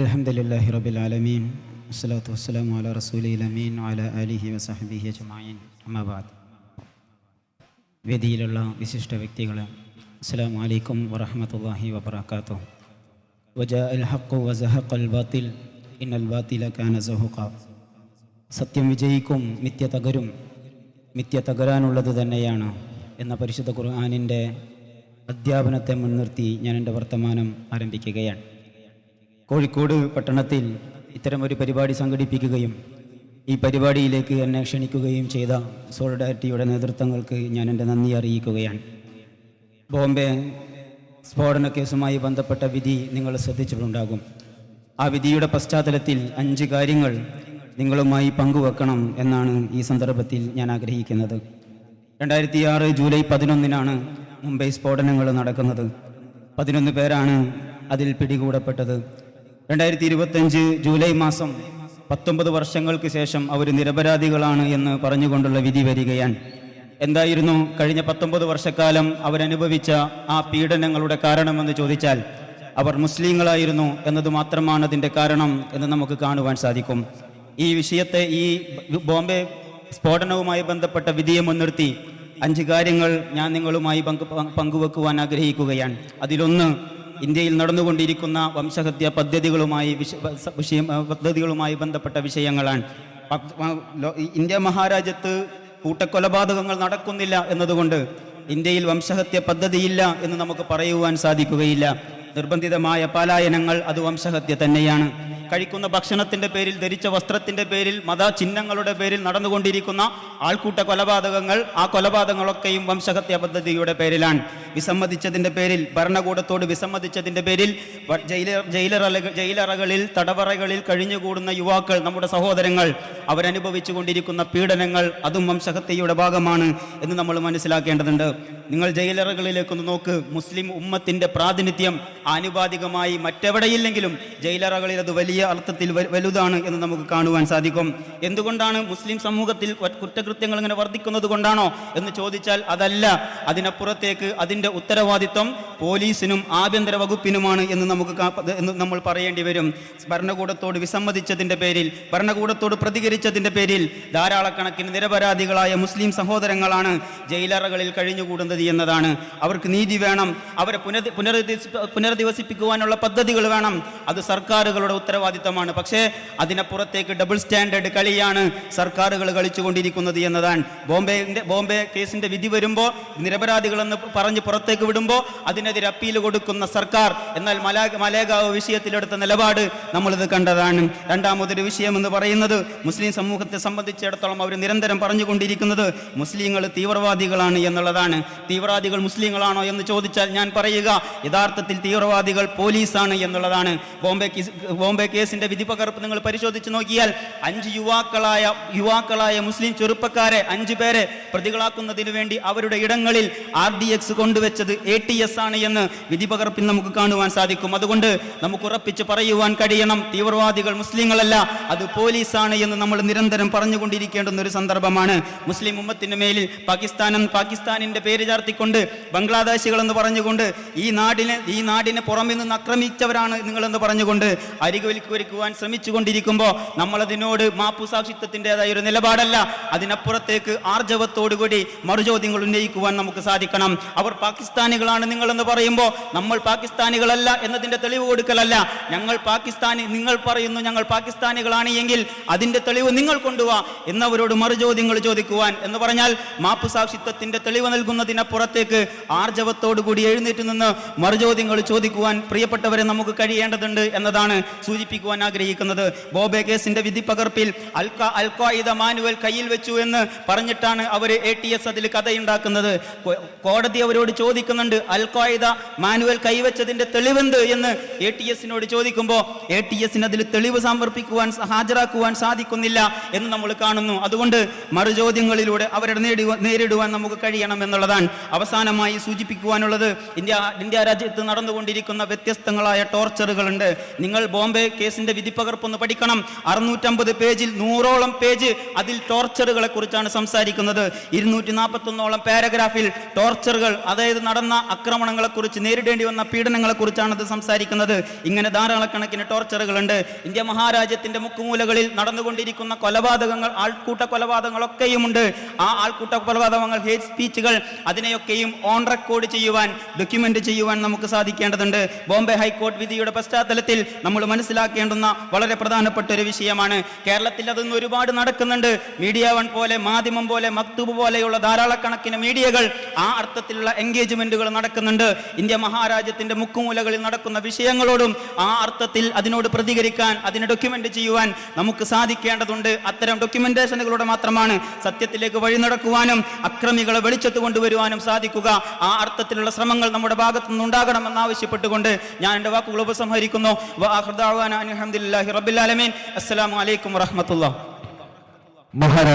അലഹമുല്ലാഹി റബിൽ ആലമീൻ വസ്സലാത്തു വസ്സലാമു അല റസൂലി അല അലിഹി വസഹബിഹി അജ്മായിൻ അമ്മാബാദ് വേദിയിലുള്ള വിശിഷ്ട വ്യക്തികളെ അസ്സാം വലൈക്കും വറഹമത്തല്ലാഹി വബർക്കാത്തു വജഅൽ ഇന്നൽ ബാത്തില കാന സഹുഖ. സത്യം വിജയിക്കും മിത്യ തകരും മിത്യ തകരാനുള്ളത് തന്നെയാണ് എന്ന പരിശുദ്ധ ഖുർആാനിന്റെ അധ്യാപനത്തെ മുൻനിർത്തി ഞാൻ എന്റെ വർത്തമാനം ആരംഭിക്കുകയാണ്. കോഴിക്കോട് പട്ടണത്തിൽ ഇത്തരമൊരു പരിപാടി സംഘടിപ്പിക്കുകയും ഈ പരിപാടിയിലേക്ക് എന്നെ ക്ഷണിക്കുകയും ചെയ്ത സോളിഡാരിറ്റിയുടെ നേതൃത്വങ്ങൾക്ക് ഞാൻ എന്റെ നന്ദി അറിയിക്കുകയാണ്. ബോംബെ സ്ഫോടന കേസുമായി ബന്ധപ്പെട്ട വിധി നിങ്ങൾ ശ്രദ്ധിച്ചിട്ടുണ്ടാകും. ആ വിധിയുടെ പശ്ചാത്തലത്തിൽ അഞ്ച് കാര്യങ്ങൾ നിങ്ങളുമായി പങ്കുവെക്കണം എന്നാണ് ഈ സന്ദർഭത്തിൽ ഞാൻ ആഗ്രഹിക്കുന്നത്. രണ്ടായിരത്തി ആറ് ജൂലൈ പതിനൊന്നിനാണ് മുംബൈ സ്ഫോടനങ്ങൾ നടക്കുന്നത്. പതിനൊന്ന് പേരാണ് അതിൽ പിടികൂടപ്പെട്ടത്. രണ്ടായിരത്തി ഇരുപത്തഞ്ച് ജൂലൈ മാസം പത്തൊമ്പത് വർഷങ്ങൾക്ക് ശേഷം അവർ നിരപരാധികളാണ് എന്ന് പറഞ്ഞുകൊണ്ടുള്ള വിധി വരികയാണ്. എന്തായിരുന്നു? കഴിഞ്ഞ പത്തൊമ്പത് വർഷക്കാലം അവരനുഭവിച്ച ആ പീഡനങ്ങളുടെ കാരണമെന്ന് ചോദിച്ചാൽ അവർ മുസ്ലിങ്ങളായിരുന്നു എന്നത് മാത്രമാണ് അതിന്റെ കാരണം എന്ന് നമുക്ക് കാണുവാൻ സാധിക്കും. ഈ വിഷയത്തെ ഈ ബോംബെ സ്ഫോടനവുമായി ബന്ധപ്പെട്ട വിധിയെ മുൻനിർത്തി അഞ്ച് കാര്യങ്ങൾ ഞാൻ നിങ്ങളുമായി പങ്കു പങ്കുവെക്കുവാൻ ആഗ്രഹിക്കുകയാണ്. അതിലൊന്ന് ഇന്ത്യയിൽ നടന്നുകൊണ്ടിരിക്കുന്ന വംശഹത്യ പദ്ധതികളുമായി വിഷ വിഷയം പദ്ധതികളുമായി ബന്ധപ്പെട്ട വിഷയങ്ങളാണ്. ഇന്ത്യ മഹാരാജ്യത്ത് കൂട്ടക്കൊലപാതകങ്ങൾ നടക്കുന്നില്ല എന്നതുകൊണ്ട് ഇന്ത്യയിൽ വംശഹത്യ പദ്ധതിയില്ല എന്ന് നമുക്ക് പറയുവാൻ സാധിക്കുകയില്ല. നിർബന്ധിതമായ പലായനങ്ങൾ അത് വംശഹത്യ തന്നെയാണ്. കഴിക്കുന്ന ഭക്ഷണത്തിന്റെ പേരിൽ ധരിച്ച വസ്ത്രത്തിന്റെ പേരിൽ മത ചിഹ്നങ്ങളുടെ പേരിൽ നടന്നുകൊണ്ടിരിക്കുന്ന ആൾക്കൂട്ട കൊലപാതകങ്ങൾ ആ കൊലപാതകങ്ങളൊക്കെയും വംശഹത്യ പദ്ധതിയുടെ പേരിലാണ്. വിസമ്മതിച്ചതിന്റെ പേരിൽ ഭരണകൂടത്തോട് വിസമ്മതിച്ചതിന്റെ പേരിൽ ജയിലർ ജയിലറ ജയിലറകളിൽ തടവറകളിൽ കഴിഞ്ഞുകൂടുന്ന യുവാക്കൾ നമ്മുടെ സഹോദരങ്ങൾ അവരനുഭവിച്ചു കൊണ്ടിരിക്കുന്ന പീഡനങ്ങൾ അതും വംശഹത്യയുടെ ഭാഗമാണ് എന്ന് നമ്മൾ മനസ്സിലാക്കേണ്ടതുണ്ട്. നിങ്ങൾ ജയിലറകളിലേക്കൊന്ന് നോക്ക്. മുസ്ലിം ഉമ്മത്തിന്റെ പ്രാതിനിധ്യം ആനുപാതികമായി മറ്റെവിടെയില്ലെങ്കിലും ജയിലറകളിൽ അത് വലിയ അർത്ഥത്തിൽ വലുതാണ് എന്ന് നമുക്ക് കാണുവാൻ സാധിക്കും. എന്തുകൊണ്ടാണ് മുസ്ലിം സമൂഹത്തിൽ കുറ്റകൃത്യങ്ങൾ ഇങ്ങനെ വർദ്ധിക്കുന്നത് കൊണ്ടാണോ എന്ന് ചോദിച്ചാൽ അതല്ല. അതിനപ്പുറത്തേക്ക് അതിന്റെ ഉത്തരവാദിത്വം പോലീസിനും ആഭ്യന്തര വകുപ്പിനുമാണ് എന്ന് നമുക്ക് എന്ന് നമ്മൾ പറയേണ്ടി വരും. ഭരണകൂടത്തോട് വിസമ്മതിച്ചതിന്റെ പേരിൽ ഭരണകൂടത്തോട് പ്രതികരിച്ചതിന്റെ പേരിൽ ധാരാളക്കണക്കിന് നിരപരാധികളായ മുസ്ലിം സഹോദരങ്ങളാണ് ജയിലറകളിൽ കഴിഞ്ഞുകൂടുന്നത് എന്നതാണ്. അവർക്ക് നീതി വേണം. അവരെ പുനരധിവസിപ്പിക്കുവാനുള്ള പദ്ധതികൾ വേണം. അത് സർക്കാരുകളുടെ ഉത്തരവാദിത്തമാണ്. പക്ഷേ അതിനപ്പുറത്തേക്ക് ഡബിൾ സ്റ്റാൻഡേർഡ് കളിയാണ് സർക്കാരുകൾ കളിച്ചുകൊണ്ടിരിക്കുന്നത് എന്നതാണ്. ബോംബെന്റെ ബോംബെ കേസിന്റെ വിധി വരുമ്പോൾ നിരപരാധികളെന്ന് പറഞ്ഞ് പുറത്തേക്ക് വിടുമ്പോൾ അതിനെതിരെ അപ്പീൽ കൊടുക്കുന്ന സർക്കാർ എന്നാൽ മലാ മലേഗാവ് വിഷയത്തിലെടുത്ത നിലപാട് നമ്മളിത് കണ്ടതാണ്. രണ്ടാമതൊരു വിഷയം എന്ന് പറയുന്നത് മുസ്ലിം സമൂഹത്തെ സംബന്ധിച്ചിടത്തോളം അവർ നിരന്തരം പറഞ്ഞുകൊണ്ടിരിക്കുന്നത് മുസ്ലിങ്ങൾ തീവ്രവാദികളാണ് എന്നുള്ളതാണ്. തീവ്രവാദികൾ മുസ്ലിങ്ങളാണോ എന്ന് ചോദിച്ചാൽ ഞാൻ പറയുക യഥാർത്ഥത്തിൽ തീവ്രവാദികൾ പോലീസാണ് എന്നുള്ളതാണ്. ബോംബെ ബോംബെ കേസിന്റെ വിധി പകർപ്പ് നിങ്ങൾ പരിശോധിച്ച് നോക്കിയാൽ അഞ്ച് യുവാക്കളായ യുവാക്കളായ മുസ്ലിം ചെറുപ്പക്കാരെ അഞ്ചു പേരെ പ്രതികളാക്കുന്നതിന് വേണ്ടി അവരുടെ ഇടങ്ങളിൽ ആർ ഡി എക്സ് കൊണ്ടുവച്ചത് എ ടി എസ് ആണ് എന്ന് വിധി പകർപ്പിൽ നമുക്ക് കാണുവാൻ സാധിക്കും. അതുകൊണ്ട് നമുക്ക് ഉറപ്പിച്ച് പറയുവാൻ കഴിയണം തീവ്രവാദികൾ മുസ്ലിങ്ങളല്ല അത് പോലീസാണ് എന്ന് നമ്മൾ നിരന്തരം പറഞ്ഞുകൊണ്ടിരിക്കേണ്ടുന്ന ഒരു സന്ദർഭമാണ്. മുസ്ലിം ഉമ്മത്തിന് മേലിൽ പാകിസ്ഥാനും പാകിസ്ഥാനിന്റെ പേര് ചാർത്തിക്കൊണ്ട് ബംഗ്ലാദേശികൾ എന്ന് പറഞ്ഞുകൊണ്ട് ഈ നാടിനെ ഈ നാടിനെ പുറമെ നിന്ന് ആക്രമിച്ചവരാണ് നിങ്ങളെന്ന് പറഞ്ഞുകൊണ്ട് അരികുവലിക്കുവാൻ ശ്രമിച്ചുകൊണ്ടിരിക്കുമ്പോൾ നമ്മളതിനോട് മാപ്പു സാക്ഷിത്വത്തിന്റെതായ ഒരു നിലപാടല്ല. അതിനപ്പുറത്തേക്ക് ആർജവത്തോടുകൂടി മറുചോദ്യങ്ങൾ ഉന്നയിക്കുവാൻ നമുക്ക് സാധിക്കണം. അവർ പാകിസ്ഥാനികളാണ് നിങ്ങളെന്ന് പറയുമ്പോൾ നമ്മൾ പാകിസ്ഥാനികളല്ല എന്നതിന്റെ തെളിവ് കൊടുക്കലല്ല. ഞങ്ങൾ പാകിസ്ഥാനി നിങ്ങൾ പറയുന്നു ഞങ്ങൾ പാകിസ്ഥാനികളാണ് എങ്കിൽ അതിന്റെ തെളിവ് നിങ്ങൾ കൊണ്ടുവാ എന്നവരോട് മറുചോദ്യങ്ങൾ ചോദിക്കുവാൻ എന്ന് പറഞ്ഞാൽ മാപ്പു സാക്ഷിത്വത്തിന്റെ തെളിവ് നൽകുന്നതിനപ്പുറത്തേക്ക് ആർജവത്തോടുകൂടി എഴുന്നേറ്റ് നിന്ന് മറുചോദ്യങ്ങൾ ചോദിക്കുവാൻ പ്രിയപ്പെട്ടവരെ നമുക്ക് കഴിയേണ്ടതുണ്ട്. എന്നതാണ് സൂചിപ്പിക്കുവാൻ ആഗ്രഹിക്കുന്നത്. ബോബെ കേസിന്റെ വിധി പകർപ്പിൽ അൽക്ക അൽഖായിദ മാനുവൽ കയ്യിൽ വെച്ചു എന്ന് പറഞ്ഞിട്ടാണ് അവർ എ ടി എസ് അതിൽ കഥയുണ്ടാക്കുന്നത്. കോടതി അവരോട് ചോദിക്കുന്നുണ്ട് അൽഖായിദ മാനുവൽ കൈവച്ചതിന്റെ തെളിവെന്ത് എന്ന് എ ടി എസിനോട് ചോദിക്കുമ്പോൾ എ ടി എസിന് അതിൽ തെളിവ് സമർപ്പിക്കുവാൻ ഹാജരാക്കുവാൻ സാധിക്കുന്നില്ല എന്ന് നമ്മൾ കാണുന്നു. അതുകൊണ്ട് മറുചോദ്യങ്ങളിലൂടെ അവരുടെ നേരിടുവാൻ നമുക്ക് കഴിയണം എന്നുള്ളതാണ് അവസാനമായി സൂചിപ്പിക്കുവാനുള്ളത്. ഇന്ത്യ ഇന്ത്യ രാജ്യത്ത് നടന്നുകൊണ്ടിരിക്കുന്ന വ്യത്യസ്തങ്ങളായ ടോർച്ചറുകളുണ്ട്. നിങ്ങൾ ബോംബെ കേസിന്റെ വിധിപ്പകർപ്പൊന്ന് പഠിക്കണം. അറുന്നൂറ്റമ്പത് പേജിൽ നൂറോളം പേജ് അതിൽ ടോർച്ചറുകളെ കുറിച്ചാണ് സംസാരിക്കുന്നത്. ഇരുന്നൂറ്റി നാൽപ്പത്തൊന്നോളം പാരഗ്രാഫിൽ ടോർച്ചറുകൾ അതായത് നടന്ന ആക്രമണങ്ങളെ കുറിച്ച് നേരിടേണ്ടി വന്ന പീഡനങ്ങളെ കുറിച്ചാണ് അത് സംസാരിക്കുന്നത്. ഇങ്ങനെ ധാരാളക്കണക്കിന് ടോർച്ചറുകളുണ്ട്. ഇന്ത്യ മഹാരാജ്യത്തിന്റെ മുക്കുമൂലകളിൽ നടന്നുകൊണ്ടിരിക്കുന്ന കൊലപാതകങ്ങൾ ആൾക്കൂട്ട കൊലപാതകങ്ങളൊക്കെയുമുണ്ട്. ആ ആൾക്കൂട്ട കൊലപാതകങ്ങൾ ഹേറ്റ് സ്പീച്ചുകൾ അതിനെയൊക്കെയും ഓൺ റെക്കോർഡ് ചെയ്യുവാൻ ഡോക്യുമെന്റ് ചെയ്യുവാൻ നമുക്ക് സാധിക്കേണ്ടതുണ്ട്. ബോംബെ ഹൈക്കോടതി വിധിയുടെ പശ്ചാത്തലത്തിൽ നമ്മൾ മനസ്സിലാക്കേണ്ടുന്ന വളരെ പ്രധാനപ്പെട്ട ഒരു വിഷയമാണ്. കേരളത്തിൽ അതൊന്നും ഒരുപാട് നടക്കുന്നുണ്ട്. മീഡിയ വൺ പോലെ മാധ്യമം പോലെ മക്തൂബ് പോലെയുള്ള ധാരാളക്കണക്കിന് മീഡിയകൾ ആ അർത്ഥത്തിലുള്ള എൻഗേജ്മെന്റുകൾ നടക്കുന്നുണ്ട്. ഇന്ത്യ മഹാരാജ്യത്തിന്റെ മുക്കുമൂലകളിൽ നടക്കുന്ന വിഷയങ്ങളോടും ആ അർത്ഥത്തിൽ അതിനോട് പ്രതികരിക്കാൻ അതിനെ ഡോക്യുമെന്റ് ചെയ്യുവാൻ നമുക്ക് സാധിക്കേണ്ടതുണ്ട്. അത്തരം ഡോക്യുമെന്റേഷനുകളുടെ മാത്രമാണ് സത്യത്തിലേക്ക് വഴി നടക്കുവാനും അക്രമികളെ വെളിച്ചത്ത് കൊണ്ടുവരുവാനും സാധിക്കുക. ആ അർത്ഥത്തിലുള്ള ശ്രമങ്ങൾ നമ്മുടെ ഭാഗത്തു ആവശ്യപ്പെട്ടുകൊണ്ട് ഞാൻ എന്റെ വാക്കുകൾ ഉപസംഹരിക്കുന്നു. അലഹമുല്ലാഹി റബ്ബിൽ ആലമീൻ അസ്സലാമു അലൈക്കും വറഹമത്തുള്ള മഹാരാഷ്ട്ര